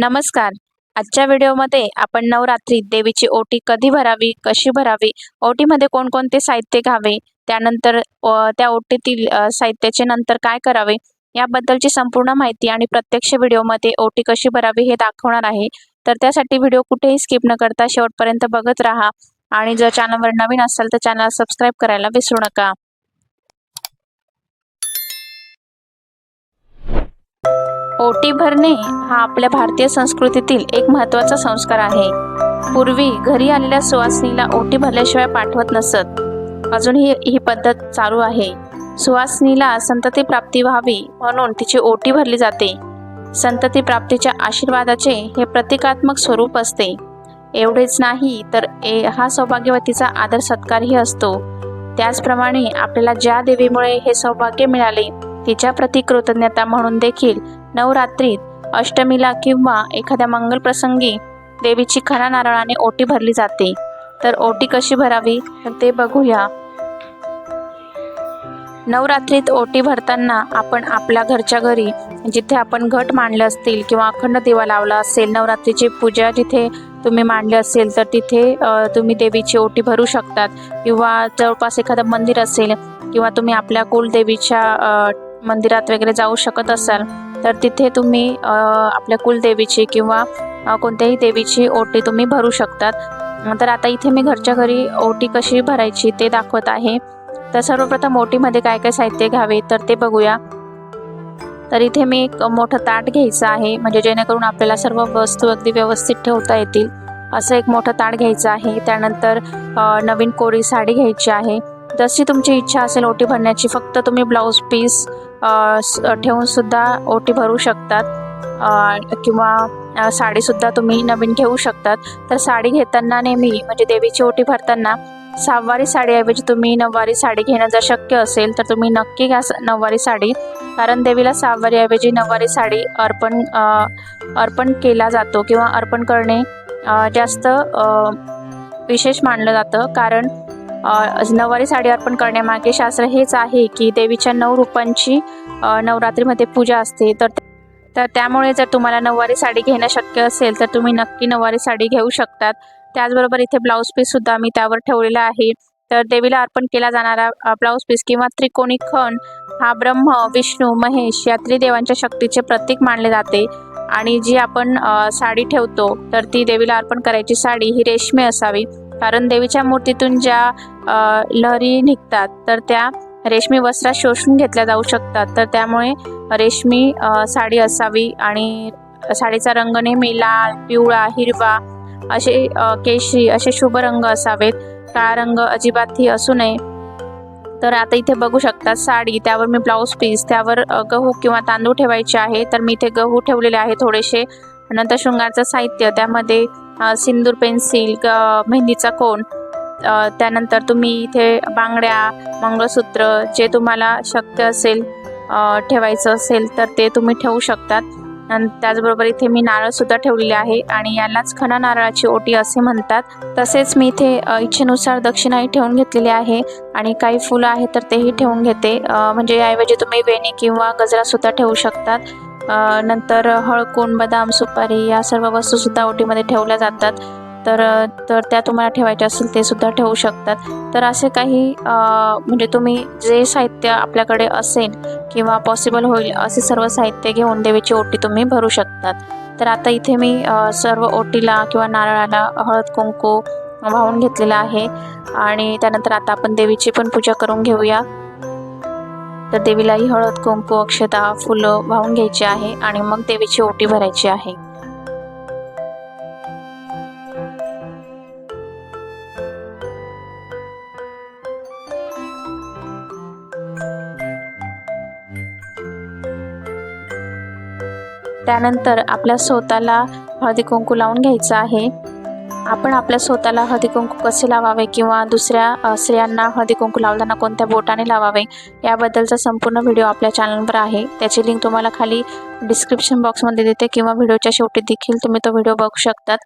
नमस्कार. आजच्या व्हिडिओमध्ये आपण नवरात्रीत देवीची ओटी कधी भरावी कशी भरावी ओटीमध्ये कोणकोणते साहित्य घ्यावे त्यानंतर त्या ओटीतील साहित्याचे नंतर काय करावे याबद्दलची संपूर्ण माहिती आणि प्रत्यक्ष व्हिडिओमध्ये ओटी कशी भरावी हे दाखवणार आहे. तर त्यासाठी व्हिडिओ कुठेही स्किप न करता शेवटपर्यंत बघत राहा आणि जर चॅनलवर नवीन असाल तर चॅनल सबस्क्राईब करायला विसरू नका. ओटी भरणे हा आपल्या भारतीय संस्कृतीतील एक महत्त्वाचा संस्कार आहे. पूर्वी घरी आलेल्या सुवासिनीला ओटी भरल्याशिवाय पाठवत नसत. अजूनही ही पद्धत चालू आहे. सुवासिनीला संतती प्राप्ती व्हावी म्हणून तिची ओटी भरली जाते. संतती प्राप्तीच्या आशीर्वादाचे हे प्रतिकात्मक स्वरूप असते. एवढेच नाही तर ए हा सौभाग्यवतीचा आदर सत्कारही असतो. त्याचप्रमाणे आपल्याला ज्या देवीमुळे हे सौभाग्य मिळाले तिच्या प्रति कृतज्ञता म्हणून देखील नवरात्रीत अष्टमीला किंवा एखाद्या मंगलप्रसंगी देवीची खरा नारळाने ओटी भरली जाते. तर ओटी कशी भरावी? ते बघूया. नवरात्रीत ओटी भरताना आपण आपल्या घरच्या घरी जिथे आपण घट मांडले असतील किंवा अखंड दिवा लावला असेल नवरात्रीची पूजा जिथे तुम्ही मांडली असेल तर तिथे तुम्ही देवीची ओटी भरू शकतात. किंवा जवळपास एखादं मंदिर असेल किंवा तुम्ही आपल्या कुलदेवीच्या मंदिरात वगैरे जाऊ शकत असाल तर तिथे तुम्ही आपल्या कुलदेवीची किंवा कोणत्याही देवीची ओटी तुम्ही भरू शकतात. तर आता इथे मी घरच्या घरी ओटी कशी भरायची ते दाखवत आहे. तर सर्वप्रथम ओटीमध्ये काय काय साहित्य घ्यावे तर ते बघूया. तर इथे मी एक मोठं ताट घ्यायचं आहे म्हणजे जेणेकरून आपल्याला सर्व वस्तू अगदी व्यवस्थित ठेवता येतील. असं एक मोठं ताट घ्यायचं आहे. त्यानंतर नवीन कोरी साडी घ्यायची आहे. जशी तुमची इच्छा असेल ओटी भरण्याची फक्त तुम्ही ब्लाऊज पीस ठेवूनसुद्धा ओटी भरू शकतात. किंवा साडीसुद्धा तुम्ही नवीन घेऊ शकतात. तर साडी घेताना नेहमी म्हणजे देवीची ओटी भरताना सहावारी साडीऐवजी तुम्ही नऊवारी साडी घेणं जर शक्य असेल तर तुम्ही नक्की घ्या स- नऊवारी साडी. कारण देवीला सहावारीऐवजी नऊवारी साडी अर्पण अर्पण केला जातो किंवा अर्पण करणे जास्त विशेष मानलं जातं. कारण नऊवारी साडी अर्पण करण्यामागे शास्त्र हेच आहे की देवीच्या नऊ रूपांची नवरात्रीमध्ये पूजा असते. तर तर त्यामुळे जर तुम्हाला नऊवारी साडी घेणं शक्य असेल तर तुम्ही नक्की नऊवारी साडी घेऊ शकतात. त्याचबरोबर इथे ब्लाऊज पीससुद्धा मी त्यावर ठेवलेला आहे. तर देवीला अर्पण केला जाणारा ब्लाऊज पीस किंवा त्रिकोणी खण हा ब्रह्म विष्णू महेश या त्रिदेवांच्या शक्तीचे प्रतीक मानले जाते. आणि जी आपण साडी ठेवतो तर ती देवीला अर्पण करायची साडी ही रेशमी असावी. कारण देवीच्या मूर्तीतून ज्या लहरी निघतात तर त्या रेशमी वस्त्रात शोषून घेतल्या जाऊ शकतात. तर त्यामुळे रेशमी साडी असावी आणि साडीचा रंग नेहमी लाल पिवळा हिरवा असे केशरी असे शुभ रंग असावेत. काळा रंग अजिबातही असू नये. तर आता इथे बघू शकता साडी. त्यावर मी ब्लाऊज पीस त्यावर गहू किंवा तांदूळ ठेवायचे आहे. तर मी इथे गहू ठेवलेले आहे थोडेसे. नंतर शृंगारचं साहित्य त्यामध्ये सिंदूर पेन्सिल मेहंदीचा कोण त्यानंतर तुम्ही इथे बांगड्या मंगळसूत्र जे तुम्हाला शक्य असेल ठेवायचं असेल तर ते तुम्ही ठेवू शकतात. आणि त्याचबरोबर इथे मी नारळसुद्धा ठेवलेले आहे आणि यालाच खणा नारळाची ओटी असे म्हणतात. तसेच मी इथे इच्छेनुसार दक्षिणाही ठेवून घेतलेली आहे आणि काही फुलं आहेत तर तेही ठेवून घेते. म्हणजे याऐवजी तुम्ही वेणी किंवा गजरासुद्धा ठेवू शकतात. नंतर हळकून बदाम सुपारी या सर्व वस्तूसुद्धा ओटीमध्ये ठेवल्या जातात. तर तर त्या तुम्हाला ठेवायच्या असेल ते सुद्धा ठेवू शकतात. तर असे काही म्हणजे तुम्ही जे साहित्य आपल्याकडे असेल किंवा पॉसिबल होईल असे सर्व साहित्य घेऊन देवीची ओटी तुम्ही भरू शकतात. तर आता इथे मी सर्व ओटीला किंवा नारळाला हळद कुंकू वाहून घेतलेलं आहे. आणि त्यानंतर आता आपण देवीची पण पूजा करून घेऊया. तर देवीलाही हळद कुंकू अक्षता फुलं वाहून घ्यायची आहे आणि मग देवीची ओटी भरायची आहे. त्यानंतर आपल्या स्वतःला हळदी कुंकू लावून घ्यायचं आहे. आपण आपल्या स्वतःला हळदीकुंकू कसे लावावे किंवा दुसऱ्या स्त्रियांना हळदीकुंकू लावताना कोणत्या बोटाने लावावे याबद्दलचा संपूर्ण व्हिडिओ आपल्या चॅनलवर आहे. त्याची लिंक तुम्हाला खाली डिस्क्रिप्शन बॉक्समध्ये देते किंवा व्हिडिओच्या शेवटी देखील तुम्ही तो व्हिडिओ बघू शकतात.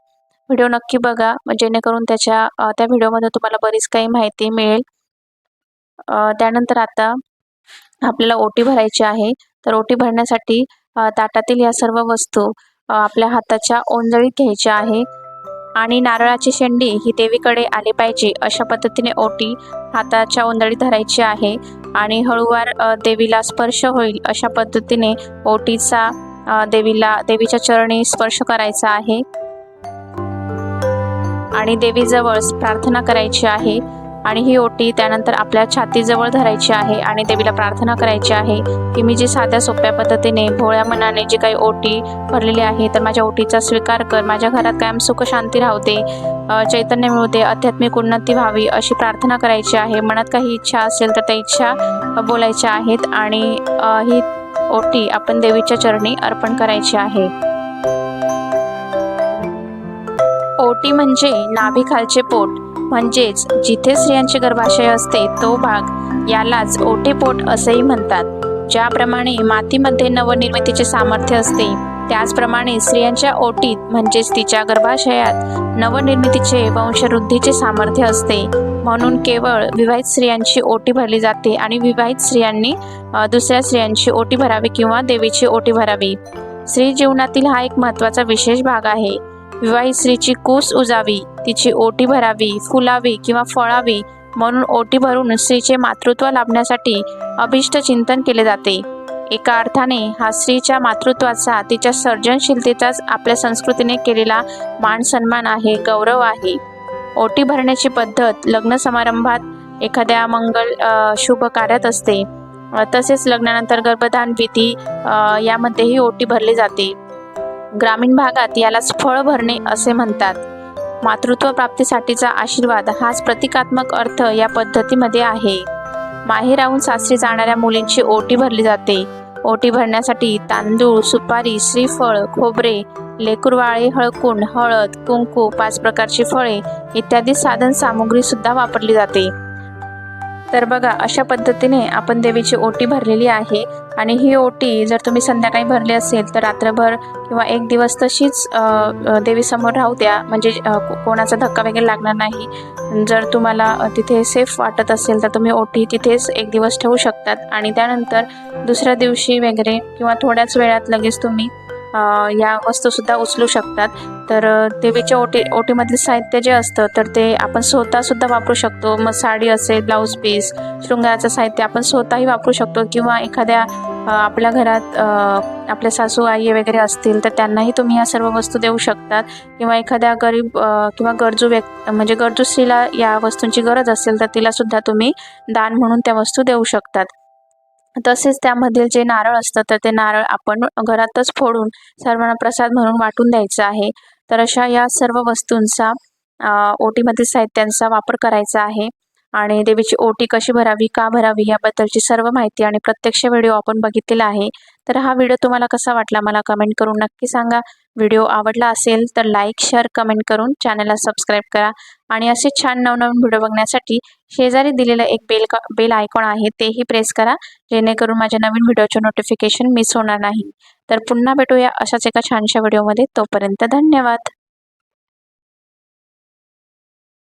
व्हिडिओ नक्की बघा जेणेकरून त्याच्या त्या व्हिडिओमध्ये तुम्हाला बरीच काही माहिती मिळेल. त्यानंतर आता आपल्याला ओटी भरायची आहे. तर ओटी भरण्यासाठी ताटातील या सर्व वस्तू आपल्या हाताच्या ओंजळीत घ्यायच्या आहे. आणि नारळाची शेंडी ही देवीकडे आली पाहिजे अशा पद्धतीने ओटी हाताच्या ओंजळीत धरायची आहे आणि हळूवार देवीला स्पर्श होईल अशा पद्धतीने ओटीचा देवीला देवीच्या चरणी स्पर्श करायचा आहे. आणि देवीजवळ प्रार्थना करायची आहे. आणि ही ओटी त्यानंतर आपल्या छातीजवळ धरायची आहे आणि देवीला प्रार्थना करायची आहे की मी जी साध्या सोप्या पद्धतीने भोळ्या मनाने जी काही ओटी भरलेली आहे तर माझ्या ओटीचा स्वीकार कर. माझ्या घरात कायम सुख शांती चैतन्य मिळते आध्यात्मिक उन्नती व्हावी अशी प्रार्थना करायची आहे. मनात काही इच्छा असेल तर त्या इच्छा बोलायच्या आहेत आणि ही ओटी आपण देवीच्या चरणी अर्पण करायची आहे. ओटी म्हणजे नाभीखालचे पोट. म्हणजेच जिथे स्त्रियांचे गर्भाशय असते तो भाग यालाच ओटेपोट असेही म्हणतात. ज्याप्रमाणे मातीमध्ये नवनिर्मितीचे सामर्थ्य असते त्याचप्रमाणे स्त्रियांच्या ओटीत म्हणजेच तिच्या गर्भाशयात नवनिर्मितीचे वंशवृद्धीचे सामर्थ्य असते. म्हणून केवळ विवाहित स्त्रियांची ओटी भरली जाते आणि विवाहित स्त्रियांनी दुसऱ्या स्त्रियांची ओटी भरावी किंवा देवीची ओटी भरावी. स्त्री जीवनातील हा एक महत्त्वाचा विशेष भाग आहे. विवाहित स्त्रीची कूस उजावी तिची ओटी भरावी फुलावी किंवा फळावी म्हणून ओटी भरून स्त्रीचे मातृत्व लाभण्यासाठी अभिष्ट चिंतन केले जाते. एका अर्थाने हा स्त्रीच्या मातृत्वाचा तिच्या सर्जनशीलतेचाच आपल्या संस्कृतीने केलेला मान सन्मान आहे गौरव आहे. ओटी भरण्याची पद्धत लग्न समारंभात एखाद्या मंगल शुभ कार्यात असते. तसेच लग्नानंतर गर्भधान विधी यामध्येही ओटी भरली जाते. ग्रामीण भागात यालाच फळ भरणे असे म्हणतात. मातृत्व प्राप्तीसाठीचा आशीर्वाद हाच प्रतिकात्मक अर्थ या पद्धतीमध्ये आहे. माहेर राहून सासरी जाणाऱ्या मुलींची ओटी भरली जाते. ओटी भरण्यासाठी तांदूळ सुपारी श्रीफळ खोबरे लेकुरवाळे हळकुंड हळद कुंकू पाच प्रकारची फळे इत्यादी साधन सामुग्री सुद्धा वापरली जाते. तर बघा अशा पद्धतीने आपण देवीची ओटी भरलेली आहे. आणि ही ओटी जर तुम्ही संध्याकाळी भरली असेल तर रात्रभर किंवा एक दिवस तशीच देवीसमोर राहू द्या. म्हणजे कोणाचा धक्का वगैरे लागणार नाही. जर तुम्हाला तिथे सेफ वाटत असेल तर तुम्ही ओटी तिथेच एक दिवस ठेवू शकतात. आणि त्यानंतर दुसऱ्या दिवशी वगैरे किंवा थोड्याच वेळात लगेच तुम्ही या वस्तूसुद्धा उचलू शकतात. तर देवीच्या ओटी ओटीमधले साहित्य जे असतं तर ते आपण स्वतःसुद्धा वापरू शकतो. मग साडी असेल ब्लाऊज पीस शृंगाराचं साहित्य आपण स्वतःही वापरू शकतो किंवा एखाद्या आपल्या घरात आपल्या सासू आई वगैरे असतील तर त्यांनाही तुम्ही या सर्व वस्तू देऊ शकतात. किंवा एखाद्या गरीब किंवा गरजू व्यक् म्हणजे गरजू स्त्रीला या वस्तूंची गरज असेल तर तिलासुद्धा तुम्ही दान म्हणून त्या वस्तू देऊ शकतात. तसेच त्यामधील जे नारळ असतं तर ते नारळ आपण घरातच फोडून सर्वांना प्रसाद म्हणून वाटून द्यायचा आहे. तर अशा या सर्व वस्तूंचा ओटीमधील साहित्यांचा वापर करायचा आहे. आणि देवीची ओटी कशी भरावी का भरावी याबद्दलची सर्व माहिती आणि प्रत्यक्ष व्हिडिओ आपण बघितलेला आहे. तर हा व्हिडिओ तुम्हाला कसा वाटला मला कमेंट करून नक्की सांगा. व्हिडिओ आवडला असेल तर लाईक शेअर कमेंट करून चॅनलला सबस्क्राईब करा. आणि असे छान नवनवीन व्हिडिओ बघण्यासाठी शेजारी दिलेलं एक बेल बेल आयकॉन आहे तेही प्रेस करा. जेणेकरून माझ्या नवीन व्हिडिओचे नोटिफिकेशन मिस होणार नाही. तर पुन्हा भेटूया अशाच एका छानशा व्हिडिओमध्ये. तोपर्यंत धन्यवाद.